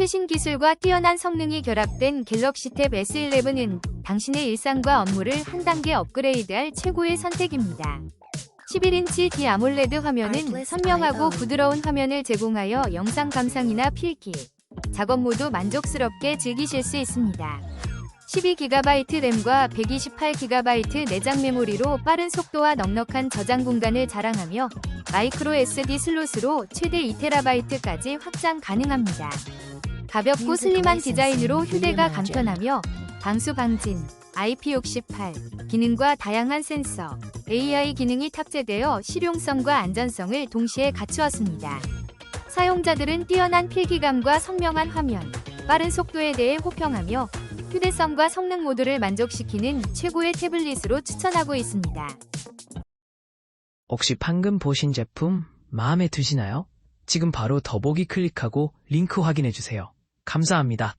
최신 기술과 뛰어난 성능이 결합된 갤럭시 탭 S11은 당신의 일상과 업무를 한 단계 업그레이드할 최고의 선택입니다. 11인치 D 아몰레드 화면은 선명하고 부드러운 화면을 제공하여 영상 감상이나 필기, 작업 모두 만족스럽게 즐기실 수 있습니다. 12GB 램과 128GB 내장 메모리로 빠른 속도와 넉넉한 저장 공간을 자랑하며 마이크로 SD 슬롯으로 최대 2TB까지 확장 가능합니다. 가볍고 슬림한 디자인으로 휴대가 간편하며 방수 방진, IP68 기능과 다양한 센서, AI 기능이 탑재되어 실용성과 안전성을 동시에 갖추었습니다. 사용자들은 뛰어난 필기감과 선명한 화면, 빠른 속도에 대해 호평하며 휴대성과 성능 모두를 만족시키는 최고의 태블릿으로 추천하고 있습니다. 혹시 방금 보신 제품 마음에 드시나요? 지금 바로 더보기 클릭하고 링크 확인해 주세요. 감사합니다.